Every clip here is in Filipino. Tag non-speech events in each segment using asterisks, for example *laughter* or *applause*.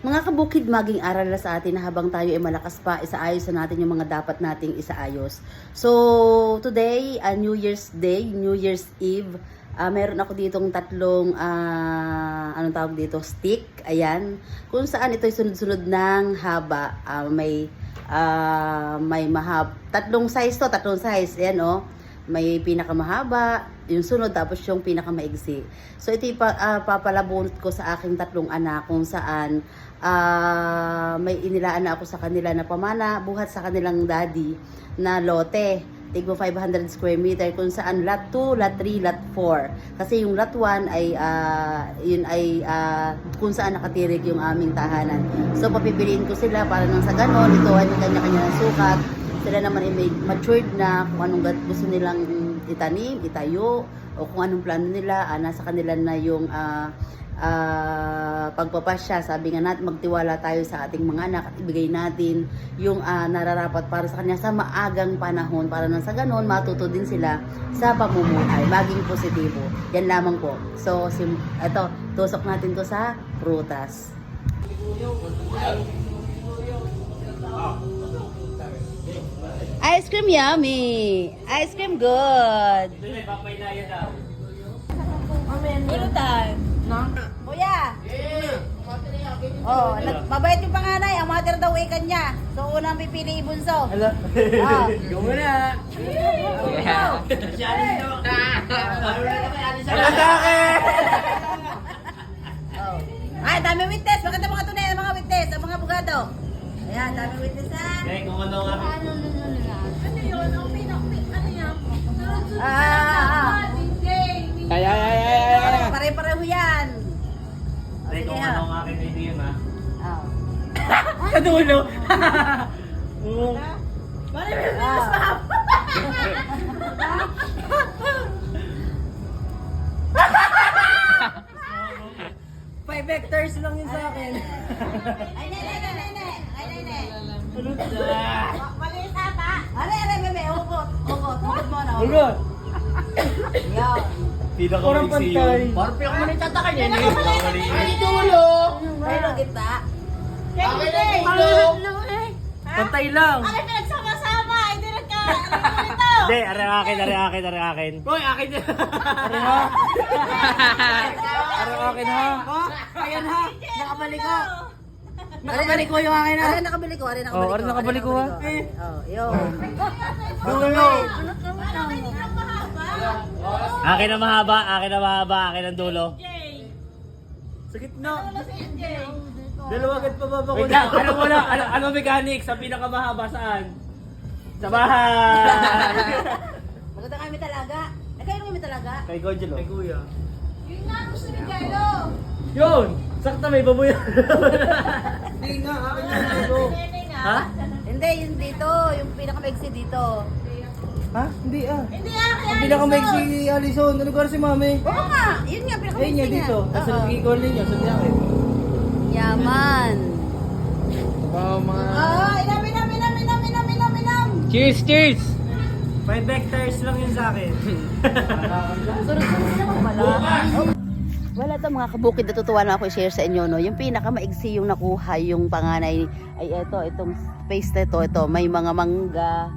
Mga kabukid, maging aral na sa atin na habang tayo ay malakas pa, isaayos na natin yung mga dapat nating isaayos. So, today, uh, New Year's Day, New Year's Eve, ah meron ako ditong tatlong, ah, anong tawag dito, stick, ayan. Kung saan ito'y sunod-sunod ng haba. Ah, may, ah, may mahab, tatlong size to, tatlong size, ayan oh. May pinakamahaba, yung sunod, tapos yung pinakamaigsi. So, ito ipa, ah, papalabunot ko sa aking tatlong anak kung saan ah, may inilaan na ako sa kanila na pamana, buhat sa kanilang daddy na lote. Tigbo 500 square meter kung saan lot 2, lot 3, lot 4. Kasi yung lot 1 ay ah, yun ay ah, kung saan nakatirik yung aming tahanan. So papipiliin ko sila para nang sa ganon, ito ay kanya-kanya ng sukat. Sila naman ay matured na kung anong gusto nilang itanim, itayo, o kung anong plano nila, ah, nasa kanila na yung ah, ah, pagpapasya. Sabi nga natin, magtiwala tayo sa ating mga anak at ibigay natin yung ah, nararapat para sa kanya sa maagang panahon para nang sa ganon, matuto din sila sa pamumuhay, maging positibo. Yan lamang po. So, sim eto, tusok natin to sa prutas. Ice cream yummy! Ice cream good! Pulutan. Kuya! Oh, nag- mabait yung panganay, ang mother daw ay kanya. So, unang pipili bunso. Hala. Ah. *laughs* Ikaw muna. Hala *laughs* sa akin! Oh. Ay, dami witness. Maganda mga tunay ang mga witness, ang mga abogado. Ayan, dami witness ha. Eh, kung ano nga. Ah, ah, ah. Ay, ay, ay, ay, ay, ay. Pare-pareho yan. Oh, sige kung ha. ano ang aking idea na. Oh. Sa dulo. Oo. Ah. *laughs* *laughs* Five hectares lang yun sa akin. Ay, nene, nene, nene. Ay, Ano sa? Maliit ata. Are, are, bebe. Ugot. Ugot. Ugot mo na. Ulo. Yan. Pinaka Parang pantay. Parang pinaka mali tataka niya. Ay, dulo. Pero kita. Pantay lang. Ano pinagsama-sama? Hindi nagka... Ano? Hindi, are akin, are akin, are akin. Hoy, akin din. Are ha? Are akin ha? Ayan ha? Nakabalik ko. Nakabalik ko yung akin ha? Are, nakabili ko. Are, nakabili Oh, ko. are, nakabalik ko, ha? Oh, yun. Dulo. Akin na mahaba, akin na mahaba, akin ang dulo. Sa gitna. Dalawa agad pa baba ko na. Ano mo na? Ano, ano mechanics? Sa pinakamahaba saan? Sa bahay. *laughs* Maganda kami talaga. Eh, kayo kami talaga. Kay Gojelo. Kay Kuya. Yun nga, gusto ni Carlo. Yun! Sakta may baboy. Hindi nga, *laughs* akin na ito. Ha? Hindi, yun dito. Yung pinaka-maigsi dito. Ha? Hindi ah. Hindi ah, kaya Ang pinaka-make si Alison. Ano lugar si Mami? Oo nga. Yun nga, pinaka-maigsi Ayun niya nga. dito. Tapos Oo. nag-i-call ninyo. Sa akin. Yaman. Wow, mga... Ah, inam, inam, inam, inam, inam, inam, inam. Cheers, cheers! 5 hectares lang yun sa akin. *laughs* Sunod-sunod naman pala. Wala to mga kabukid, natutuwa na ako i-share sa inyo, no? Yung pinakamaigsi yung nakuha, yung panganay, ay ito, itong space na ito, ito, may mga mangga,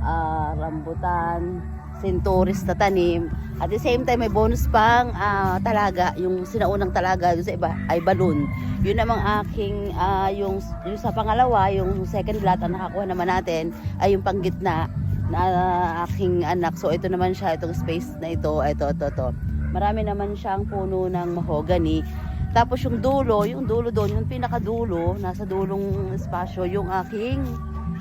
ah, rambutan, sinturis na tanim. At the same time, may bonus pang ah, talaga, yung sinaunang talaga doon sa iba, ay balloon. Yun namang aking, ah, yung, yung sa pangalawa, yung second lot, ang nakakuha naman natin, ay yung panggitna na aking anak. So, ito naman siya, itong space na ito, ito, ito, ito. Marami naman siyang puno ng mahogany. Tapos yung dulo, yung dulo doon, yung pinakadulo, nasa dulong espasyo, yung aking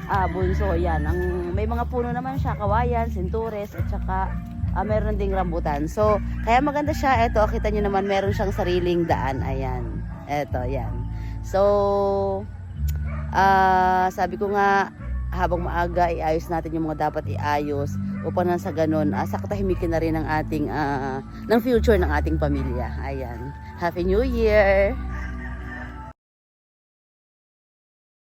ah, bunso. Yan, ang, may mga puno naman siya, kawayan, sintures, at saka ah, meron ding rambutan. So, kaya maganda siya. Ito, kita nyo naman, meron siyang sariling daan. Ayan. Ito, yan. So, ah, sabi ko nga, habang maaga, iayos natin yung mga dapat iayos upang nang sa ganun, uh, sakatahimikin na rin ang ating, ah, ng future ng ating pamilya. Ayan. Happy New Year!